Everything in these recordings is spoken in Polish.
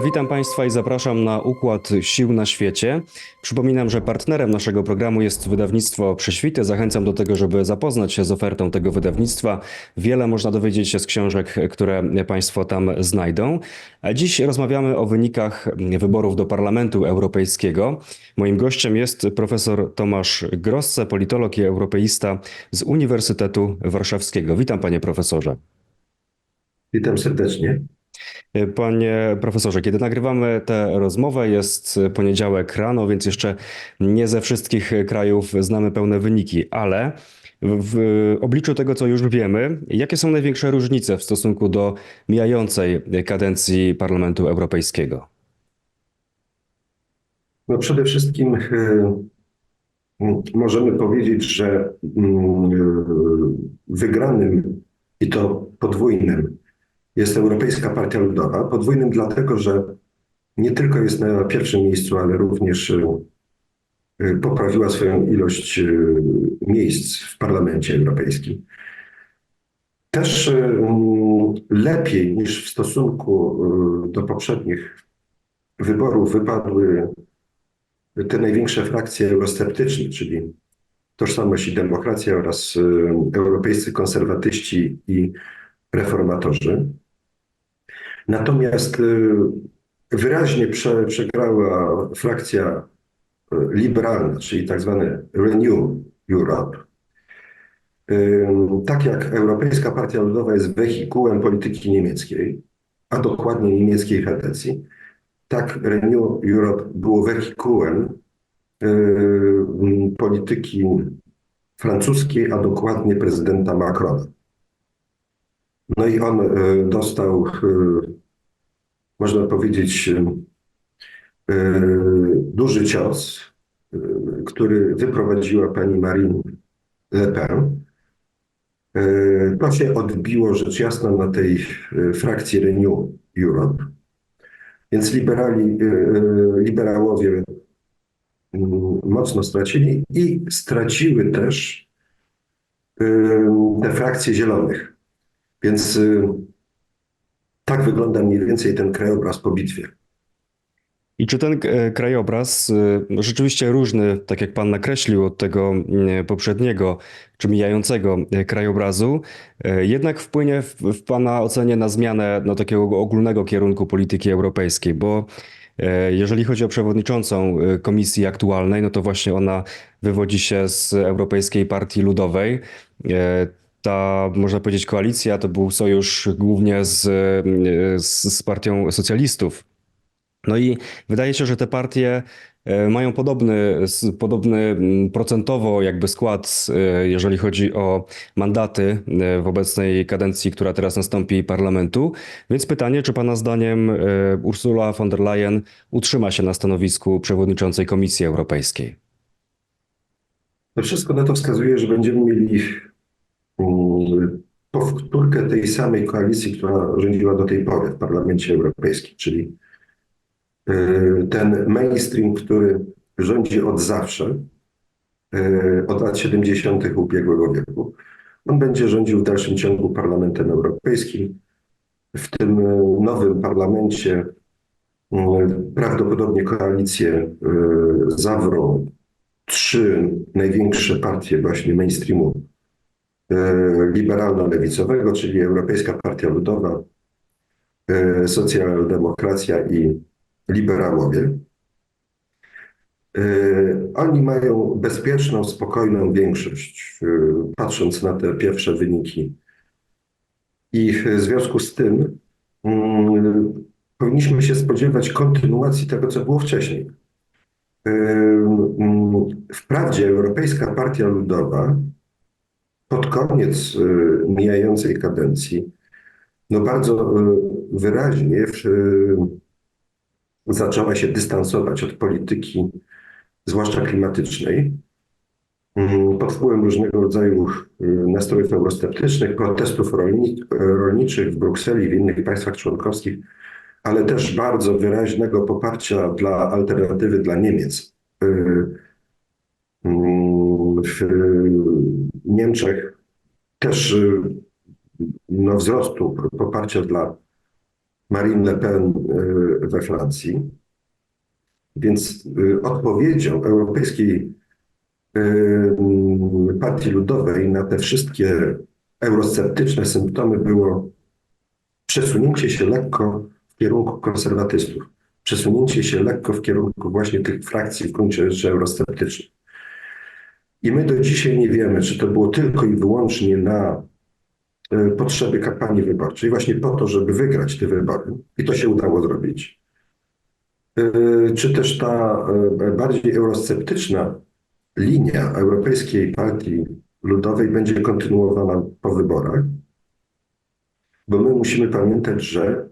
Witam Państwa i zapraszam na Układ Sił na Świecie. Przypominam, że partnerem naszego programu jest wydawnictwo Prześwity. Zachęcam do tego, żeby zapoznać się z ofertą tego wydawnictwa. Wiele można dowiedzieć się z książek, które Państwo tam znajdą. Dziś rozmawiamy o wynikach wyborów do Parlamentu Europejskiego. Moim gościem jest profesor Tomasz Grosse, politolog i europeista z Uniwersytetu Warszawskiego. Witam panie profesorze. Witam serdecznie. Panie profesorze, kiedy nagrywamy tę rozmowę, jest poniedziałek rano, więc jeszcze nie ze wszystkich krajów znamy pełne wyniki, ale w obliczu tego, co już wiemy, jakie są największe różnice w stosunku do mijającej kadencji Parlamentu Europejskiego? No przede wszystkim y, możemy powiedzieć, że y, wygranym i to podwójnym jest Europejska Partia Ludowa. Podwójnym dlatego, że nie tylko jest na pierwszym miejscu, ale również y, poprawiła swoją ilość y, miejsc w Parlamencie Europejskim. Też y, lepiej niż w stosunku do poprzednich wyborów wypadły te największe frakcje eurosceptyczne, czyli Tożsamość i Demokracja oraz europejscy konserwatyści i reformatorzy. Natomiast wyraźnie prze, przegrała frakcja liberalna, czyli tak zwany Renew Europe. Tak jak Europejska Partia Ludowa jest wehikułem polityki niemieckiej, a dokładnie niemieckiej Hedecji, tak Renew Europe było wehikułem polityki francuskiej, a dokładnie prezydenta Macrona. No i on dostał, można powiedzieć, duży cios, który wyprowadziła pani Marine Le Pen. To się odbiło rzecz jasna na tej frakcji Renew Europe. Więc liberali, liberałowie mocno stracili i straciły też te frakcje zielonych. Więc tak wygląda mniej więcej ten krajobraz po bitwie. I czy ten krajobraz, rzeczywiście różny, tak jak pan nakreślił, od tego poprzedniego czy mijającego krajobrazu, jednak wpłynie w, w pana ocenie na zmianę no, takiego ogólnego kierunku polityki europejskiej? Bo jeżeli chodzi o przewodniczącą komisji aktualnej, no to właśnie ona wywodzi się z Europejskiej Partii Ludowej. Ta, można powiedzieć, koalicja to był sojusz głównie z, z, partią socjalistów. No i wydaje się, że te partie mają podobny, podobny procentowo jakby skład, jeżeli chodzi o mandaty w obecnej kadencji, która teraz nastąpi parlamentu. Więc pytanie, czy pana zdaniem Ursula von der Leyen utrzyma się na stanowisku przewodniczącej Komisji Europejskiej? To wszystko na to wskazuje, że będziemy mieli powtórkę tej samej koalicji, która rządziła do tej pory w Parlamencie Europejskim, czyli ten mainstream, który rządzi od zawsze, od lat 70. ubiegłego wieku, on będzie rządził w dalszym ciągu Parlamentem Europejskim. W tym nowym parlamencie prawdopodobnie koalicję zawrą trzy największe partie właśnie mainstreamu liberalno-lewicowego, czyli Europejska Partia Ludowa, Socjaldemokracja i liberałowie. Oni mają bezpieczną, spokojną większość, patrząc na te pierwsze wyniki. I w związku z tym powinniśmy się spodziewać kontynuacji tego, co było wcześniej. Wprawdzie Europejska Partia Ludowa pod koniec mijającej kadencji no bardzo wyraźnie w, zaczęła się dystansować od polityki, zwłaszcza klimatycznej, pod wpływem różnego rodzaju nastrojów eurosceptycznych, protestów rolniczych w Brukseli i w innych państwach członkowskich, ale też bardzo wyraźnego poparcia dla alternatywy dla Niemiec. W Niemczech też no, wzrostu poparcia dla Marine Le Pen y, we Francji. Więc y, odpowiedzią Europejskiej y, Partii Ludowej na te wszystkie eurosceptyczne symptomy było przesunięcie się lekko w kierunku konserwatystów, przesunięcie się lekko w kierunku właśnie tych frakcji w gruncie rzeczy eurosceptycznych. I my do dzisiaj nie wiemy, czy to było tylko i wyłącznie na e, potrzeby kampanii wyborczej, właśnie po to, żeby wygrać te wybory. I to się udało zrobić. E, Czy też ta e, bardziej eurosceptyczna linia Europejskiej Partii Ludowej będzie kontynuowana po wyborach? Bo my musimy pamiętać, że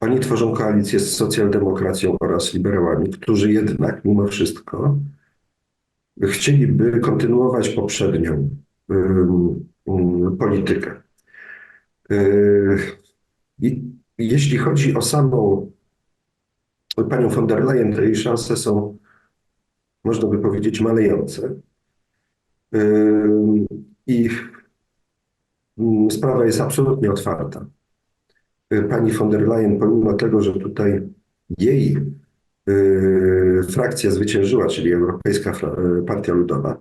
oni tworzą koalicję z socjaldemokracją oraz liberałami, którzy jednak mimo wszystko chcieliby kontynuować poprzednią politykę. Yy, I jeśli chodzi o samą panią von der Leyen, to jej szanse są, można by powiedzieć, malejące. Ym, I ym, sprawa jest absolutnie otwarta. Yy, Pani von der Leyen, pomimo tego, że tutaj jej yy, frakcja zwyciężyła, czyli Europejska yy, Partia Ludowa,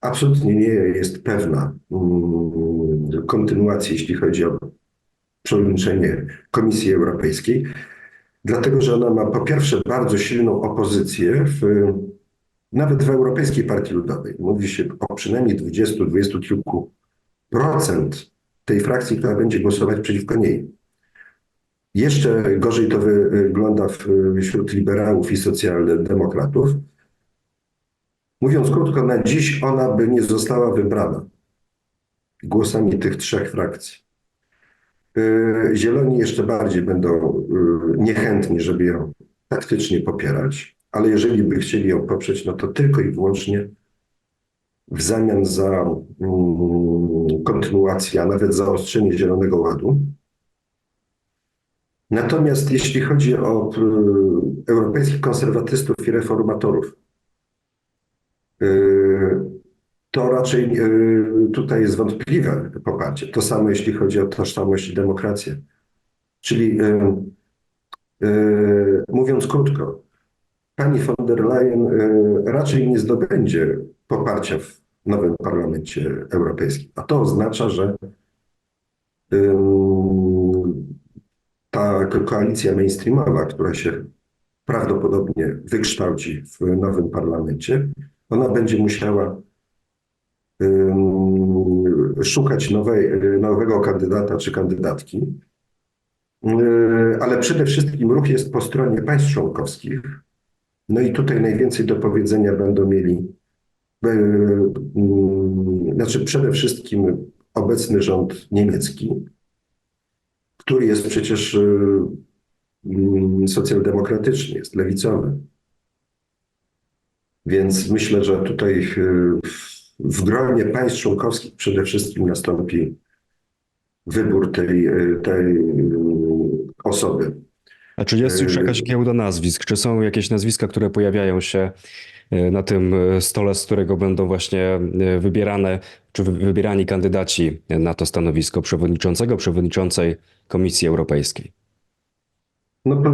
absolutnie nie jest pewna mm, kontynuacji, jeśli chodzi o przewodniczenie Komisji Europejskiej, dlatego że ona ma po pierwsze bardzo silną opozycję w, nawet w Europejskiej Partii Ludowej. Mówi się o przynajmniej 20-20 kilku procent tej frakcji, która będzie głosować przeciwko niej. Jeszcze gorzej to wy- wygląda wśród liberałów i socjaldemokratów. Mówiąc krótko, na dziś ona by nie została wybrana głosami tych trzech frakcji. Yy, Zieloni jeszcze bardziej będą yy, niechętni, żeby ją taktycznie popierać, ale jeżeli by chcieli ją poprzeć, no to tylko i wyłącznie w zamian za mm, kontynuację, a nawet zaostrzenie Zielonego Ładu. Natomiast jeśli chodzi o y, europejskich konserwatystów i reformatorów, y, to raczej y, tutaj jest wątpliwe poparcie. To samo jeśli chodzi o tożsamość i demokrację. Czyli mówiąc krótko, pani von der Leyen raczej nie zdobędzie poparcia w nowym parlamencie europejskim. A to oznacza, że ta ko- koalicja mainstreamowa, która się prawdopodobnie wykształci w nowym parlamencie, ona będzie musiała szukać nowej, nowego kandydata czy kandydatki. Yy, Ale przede wszystkim ruch jest po stronie państw członkowskich. No i tutaj najwięcej do powiedzenia będą mieli, yy, znaczy przede wszystkim obecny rząd niemiecki, który jest przecież yy, yy, socjaldemokratyczny, jest lewicowy. Więc myślę, że tutaj yy, w gronie państw członkowskich przede wszystkim nastąpi wybór tej, yy, tej osoby. A czy jest już jakaś giełda nazwisk? Czy są jakieś nazwiska, które pojawiają się na tym e, stole, z którego będą właśnie e, wybierane, czy wy- wybierani kandydaci na to stanowisko przewodniczącego, przewodniczącej Komisji Europejskiej? No, po,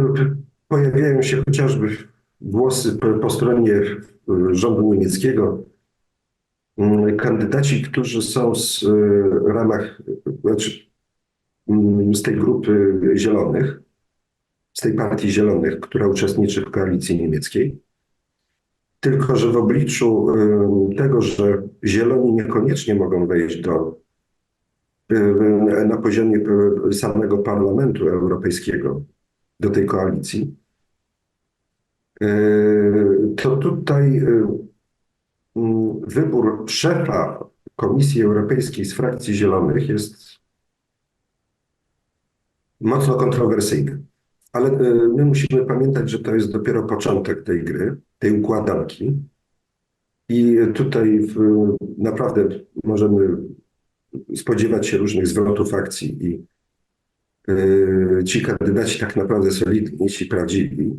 pojawiają się chociażby głosy po, po stronie rządu niemieckiego. Mm, Kandydaci, którzy są z ramach, znaczy mm, z tej grupy zielonych, z tej partii zielonych, która uczestniczy w koalicji niemieckiej. Tylko, że w obliczu y, tego, że zieloni niekoniecznie mogą wejść do y, na poziomie y, samego Parlamentu Europejskiego do tej koalicji, y, to tutaj y, mm, wybór szefa Komisji Europejskiej z frakcji Zielonych jest mocno kontrowersyjny. Ale y, my musimy pamiętać, że to jest dopiero początek tej gry, tej układanki. I tutaj w, naprawdę możemy spodziewać się różnych zwrotów akcji i y, ci kandydaci tak naprawdę solidni, ci prawdziwi,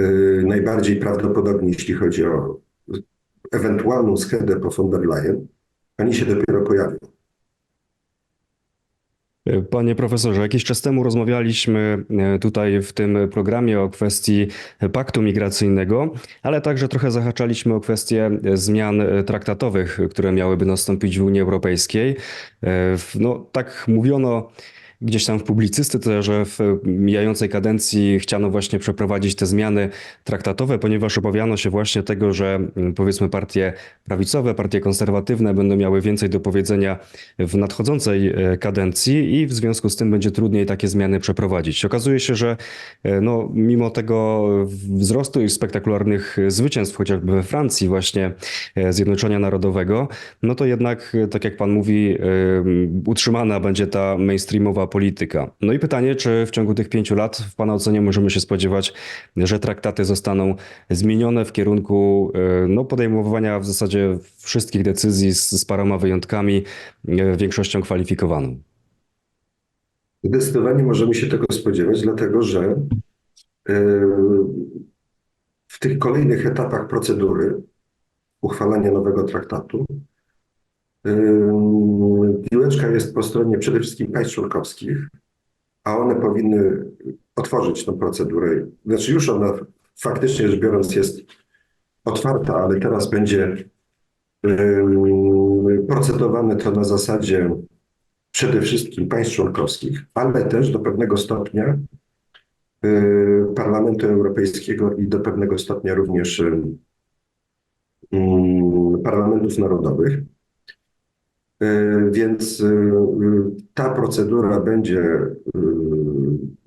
y, najbardziej prawdopodobni, jeśli chodzi o ewentualną schedę po von der Leyen, oni się dopiero pojawią. Panie profesorze, jakiś czas temu rozmawialiśmy e, tutaj w tym programie o kwestii paktu migracyjnego, ale także trochę zahaczaliśmy o kwestie zmian e, traktatowych, które miałyby nastąpić w Unii Europejskiej. E, No, tak mówiono gdzieś tam w publicystyce, że w mijającej kadencji chciano właśnie przeprowadzić te zmiany traktatowe, ponieważ obawiano się właśnie tego, że mm, powiedzmy partie prawicowe, partie konserwatywne będą miały więcej do powiedzenia w nadchodzącej e, kadencji i w związku z tym będzie trudniej takie zmiany przeprowadzić. Okazuje się, że e, no, mimo tego wzrostu i spektakularnych zwycięstw, chociażby we Francji, właśnie e, Zjednoczenia Narodowego, no to jednak, tak jak pan mówi, utrzymana będzie ta mainstreamowa polityka. No i pytanie, czy w ciągu tych pięciu lat, w pana ocenie, możemy się spodziewać, że traktaty zostaną zmienione w kierunku e, no, podejmowania w zasadzie wszystkich decyzji z, z paroma wyjątkami e, większością kwalifikowaną. Zdecydowanie możemy się tego spodziewać, dlatego że e, w tych kolejnych etapach procedury uchwalania nowego traktatu piłeczka jest po stronie przede wszystkim państw członkowskich, a one powinny otworzyć tę procedurę. Znaczy już ona faktycznie rzecz biorąc jest otwarta, ale teraz będzie procedowane to na zasadzie przede wszystkim państw członkowskich, ale też do pewnego stopnia y, Parlamentu Europejskiego i do pewnego stopnia również parlamentów narodowych. Więc ta procedura będzie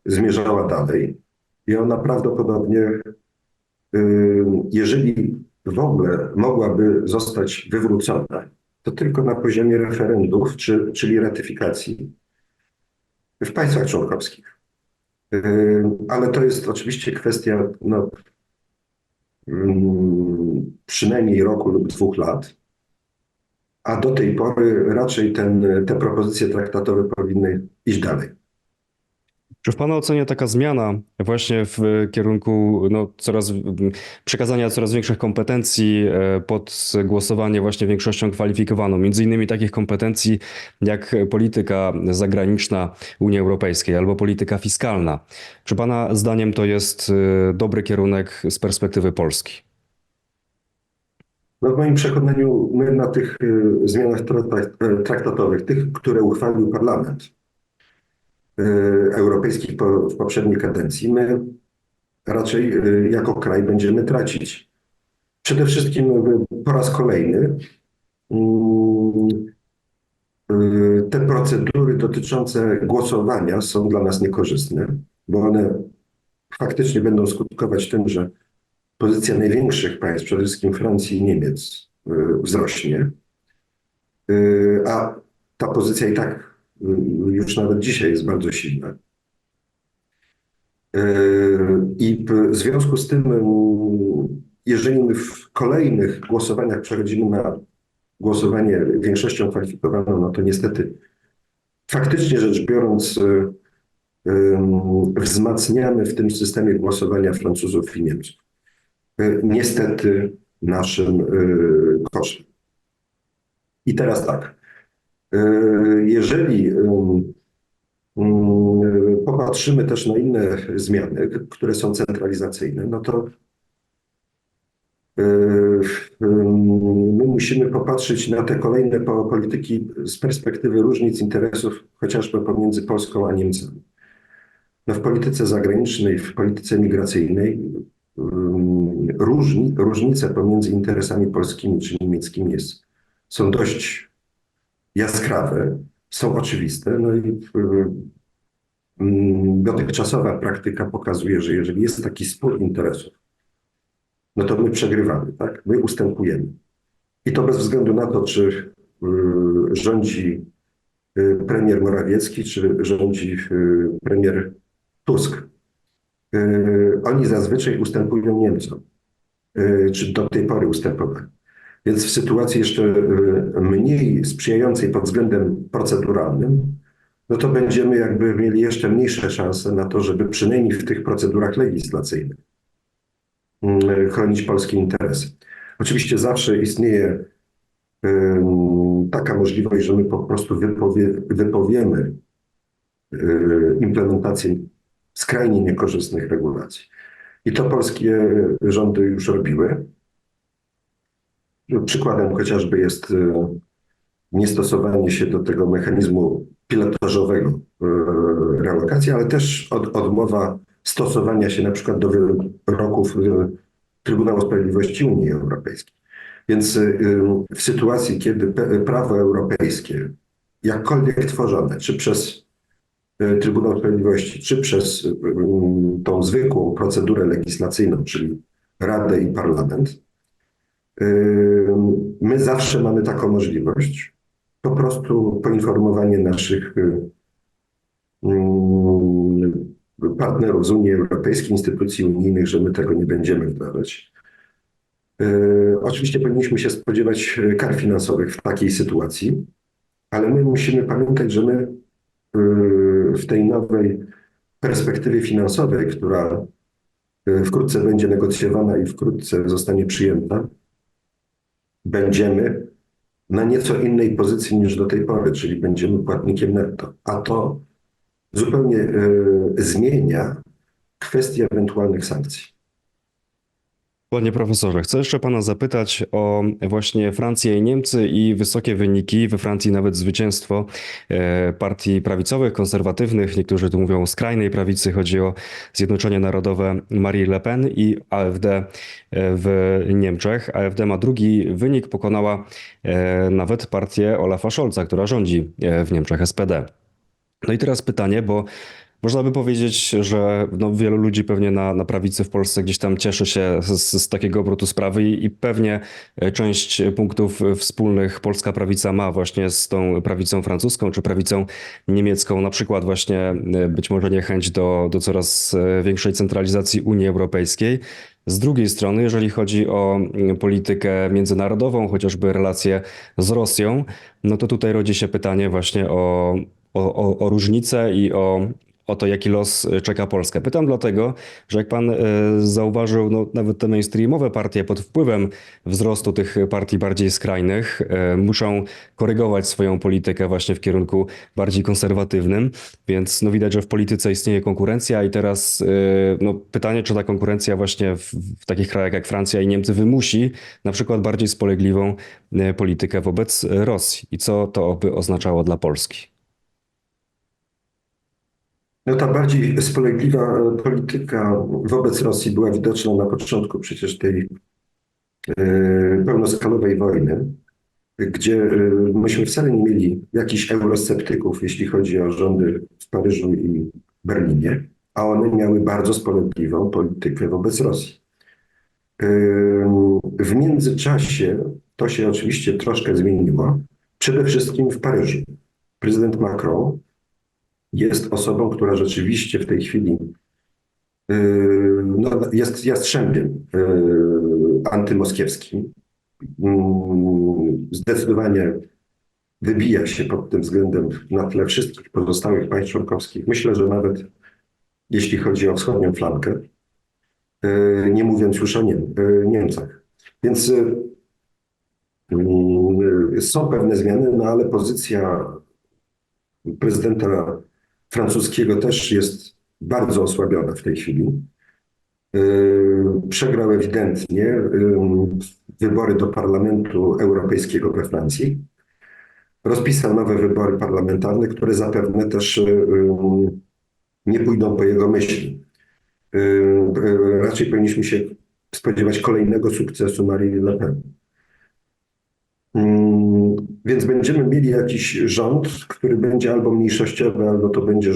zmierzała dalej i ona prawdopodobnie, jeżeli w ogóle mogłaby zostać wywrócona, to tylko na poziomie referendów, czy, czyli ratyfikacji w państwach członkowskich. Ale to jest oczywiście kwestia no, przynajmniej roku lub dwóch lat. A do tej pory raczej ten, te propozycje traktatowe powinny iść dalej. Czy w Pana ocenie taka zmiana właśnie w kierunku no, coraz, przekazania coraz większych kompetencji e, pod głosowanie właśnie większością kwalifikowaną, między innymi takich kompetencji jak polityka zagraniczna Unii Europejskiej albo polityka fiskalna, czy Pana zdaniem to jest e, dobry kierunek z perspektywy Polski? No w moim przekonaniu my na tych y, zmianach trakta- traktatowych, tych, które uchwalił Parlament y, Europejski w poprzedniej kadencji, my raczej y, jako kraj będziemy tracić. Przede wszystkim po raz kolejny mm, te procedury dotyczące głosowania są dla nas niekorzystne, bo one faktycznie będą skutkować tym, że pozycja największych państw, przede wszystkim Francji i Niemiec, y, wzrośnie. Y, A ta pozycja i tak y, już nawet dzisiaj jest bardzo silna. I w związku z tym, jeżeli my w kolejnych głosowaniach przechodzimy na głosowanie większością kwalifikowaną, no to niestety faktycznie rzecz biorąc, wzmacniamy w tym systemie głosowania Francuzów i Niemców. Y, Niestety naszym y, kosztem. I teraz tak. Y, Jeżeli ym, ym, popatrzymy też na inne zmiany, które są centralizacyjne, no to my musimy popatrzeć na te kolejne po- polityki z perspektywy różnic interesów, chociażby pomiędzy Polską a Niemcami. No w polityce zagranicznej, w polityce migracyjnej różni, różnice pomiędzy interesami polskimi czy niemieckimi jest, są dość jaskrawe, są oczywiste. No i dotychczasowa praktyka pokazuje, że jeżeli jest taki spór interesów, no to my przegrywamy, tak? My ustępujemy. I to bez względu na to, czy y, rządzi y, premier Morawiecki, czy rządzi y, premier Tusk. Y, Oni zazwyczaj ustępują Niemcom, y, czy do tej pory ustępowali. Więc w sytuacji jeszcze y, mniej sprzyjającej pod względem proceduralnym, no to będziemy jakby mieli jeszcze mniejsze szanse na to, żeby przynajmniej w tych procedurach legislacyjnych y, chronić polskie interesy. Oczywiście zawsze istnieje taka możliwość, że my po prostu wypowie, wypowiemy implementacji skrajnie niekorzystnych regulacji. I to polskie rządy już robiły. Przykładem chociażby jest y, niestosowanie się do tego mechanizmu pilotażowego y, realokacji, ale też od, odmowa stosowania się na przykład do wyroków y, Trybunału Sprawiedliwości Unii Europejskiej. Więc w sytuacji, kiedy prawo europejskie, jakkolwiek tworzone, czy przez Trybunał Sprawiedliwości, czy przez y, tą zwykłą procedurę legislacyjną, czyli Radę i Parlament, y, my zawsze mamy taką możliwość, po prostu poinformowanie naszych y, y, partnerów z Unii Europejskiej, instytucji unijnych, że my tego nie będziemy wdrażać. Y, Oczywiście powinniśmy się spodziewać y, kar finansowych w takiej sytuacji, ale my musimy pamiętać, że my y, w tej nowej perspektywie finansowej, która y, wkrótce będzie negocjowana i wkrótce zostanie przyjęta, będziemy na nieco innej pozycji niż do tej pory, czyli będziemy płatnikiem netto. A to zupełnie y, zmienia kwestię ewentualnych sankcji. Panie profesorze, chcę jeszcze pana zapytać o właśnie Francję i Niemcy i wysokie wyniki. We Francji nawet zwycięstwo e, partii prawicowych, konserwatywnych. Niektórzy tu mówią o skrajnej prawicy. Chodzi o Zjednoczenie Narodowe Marie Le Pen i AfD e, w Niemczech. AfD ma drugi wynik, pokonała e, nawet partię Olafa Scholza, która rządzi w Niemczech, SPD. No i teraz pytanie, bo można by powiedzieć, że no, wielu ludzi pewnie na, na prawicy w Polsce gdzieś tam cieszy się z, z takiego obrotu sprawy i, i pewnie e, część punktów wspólnych polska prawica ma właśnie z tą prawicą francuską czy prawicą niemiecką. Na przykład właśnie e, być może niechęć do, do coraz e, większej centralizacji Unii Europejskiej. Z drugiej strony, jeżeli chodzi o politykę międzynarodową, chociażby relacje z Rosją, no to tutaj rodzi się pytanie właśnie o, o, o, o różnice i o, o to, jaki los czeka Polskę. Pytam dlatego, że jak pan e, zauważył, no, nawet te mainstreamowe partie pod wpływem wzrostu tych partii bardziej skrajnych e, muszą korygować swoją politykę właśnie w kierunku bardziej konserwatywnym, więc no, widać, że w polityce istnieje konkurencja i teraz e, no, pytanie, czy ta konkurencja właśnie w, w takich krajach jak Francja i Niemcy wymusi na przykład bardziej spolegliwą e, politykę wobec Rosji i co to by oznaczało dla Polski? No ta bardziej spolegliwa e, polityka wobec Rosji była widoczna na początku przecież tej e, pełnoskalowej wojny, gdzie e, myśmy wcale nie mieli jakichś eurosceptyków, jeśli chodzi o rządy w Paryżu i Berlinie, a one miały bardzo spolegliwą politykę wobec Rosji. W międzyczasie to się oczywiście troszkę zmieniło, przede wszystkim w Paryżu. Prezydent Macron jest osobą, która rzeczywiście w tej chwili yy, no, jest jastrzębiem yy, antymoskiewskim. Yy, Zdecydowanie wybija się pod tym względem na tle wszystkich pozostałych państw członkowskich. Myślę, że nawet jeśli chodzi o wschodnią flankę, yy, nie mówiąc już o Niem, Niemcach. Więc są pewne zmiany, no ale pozycja prezydenta francuskiego też jest bardzo osłabiona w tej chwili. Yy, Przegrał ewidentnie yy, wybory do Parlamentu Europejskiego we Francji. Rozpisał nowe wybory parlamentarne, które zapewne też yy, nie pójdą po jego myśli. Raczej powinniśmy się spodziewać kolejnego sukcesu Marii Le Pen. Więc będziemy mieli jakiś rząd, który będzie albo mniejszościowy, albo to będzie y,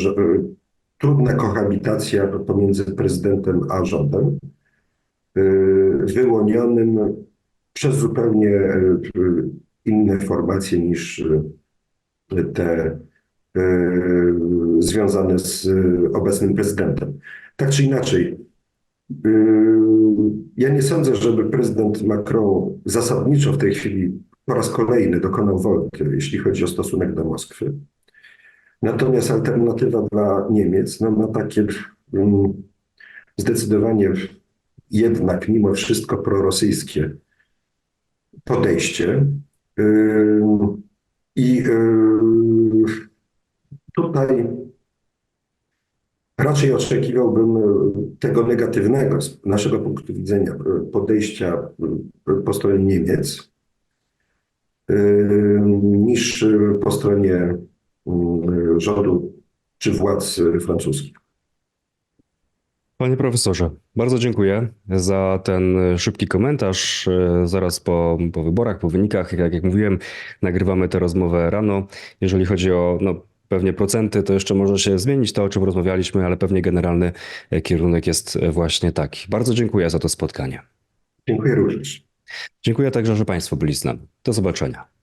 trudna kohabitacja pomiędzy prezydentem a rządem, y, wyłonionym przez zupełnie y, inne formacje niż te związane z obecnym prezydentem. Tak czy inaczej, ja nie sądzę, żeby prezydent Macron zasadniczo w tej chwili po raz kolejny dokonał wolty, jeśli chodzi o stosunek do Moskwy. Natomiast alternatywa dla Niemiec no, ma takie mm, zdecydowanie jednak mimo wszystko prorosyjskie podejście. Ym, I yy, tutaj Raczej oczekiwałbym tego negatywnego z naszego punktu widzenia podejścia po stronie Niemiec niż e, po stronie mm, rządu czy władz francuskich. Panie profesorze, bardzo dziękuję za ten szybki komentarz. E, Zaraz po, po wyborach, po wynikach, jak, jak mówiłem, nagrywamy tę rozmowę rano. Jeżeli chodzi o no, pewnie procenty, to jeszcze może się zmienić to, o czym rozmawialiśmy, ale pewnie generalny kierunek jest właśnie taki. Bardzo dziękuję za to spotkanie. Dziękuję również. Dziękuję także, że Państwo byli z nami. Do zobaczenia.